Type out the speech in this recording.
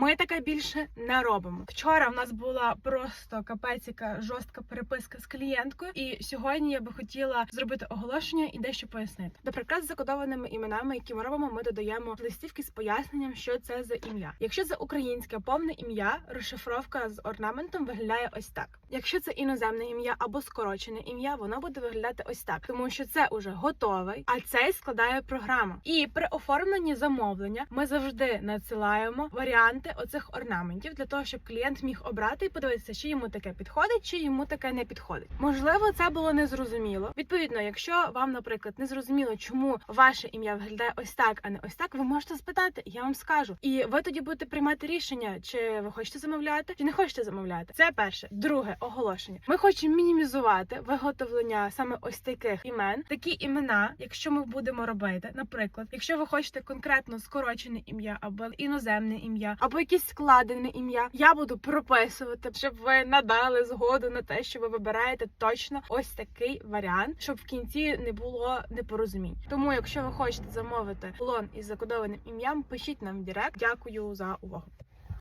Ми таке більше не робимо. Вчора в нас була просто капеціка жорстка переписка з клієнткою, і сьогодні я би хотіла зробити оголошення і дещо пояснити. До прикрас з закодованими іменами, які ми робимо, ми додаємо листівки з поясненням, що це за ім'я. Якщо це українське повне ім'я, розшифровка з орнаментом виглядає ось так. Якщо це іноземне ім'я або скорочене ім'я, воно буде виглядати ось так, тому що це уже готовий, а цей складає програма. І при оформленні замовлення ми завжди надсилаємо варіанти оцих орнаментів для того, щоб клієнт міг обрати і подивитися, чи йому таке підходить, чи йому таке не підходить. Можливо, це було незрозуміло. Відповідно, якщо вам, наприклад, не зрозуміло, чому ваше ім'я виглядає ось так, а не ось так, ви можете спитати, я вам скажу. І ви тоді будете приймати рішення, чи ви хочете замовляти, чи не хочете замовляти. Це перше. Друге оголошення. Ми хочемо мінімізувати виготовлення саме ось таких імен. Такі імена, якщо ми будемо робити, наприклад, якщо ви хочете конкретно скорочене ім'я або іноземне ім'я, або якесь складене ім'я, я буду прописувати, щоб ви надали згоду на те, що ви вибираєте точно ось такий варіант, щоб в кінці не було непорозумінь. Тому, якщо ви хочете замовити лон із закодованим ім'ям, пишіть нам в Директ. Дякую за увагу.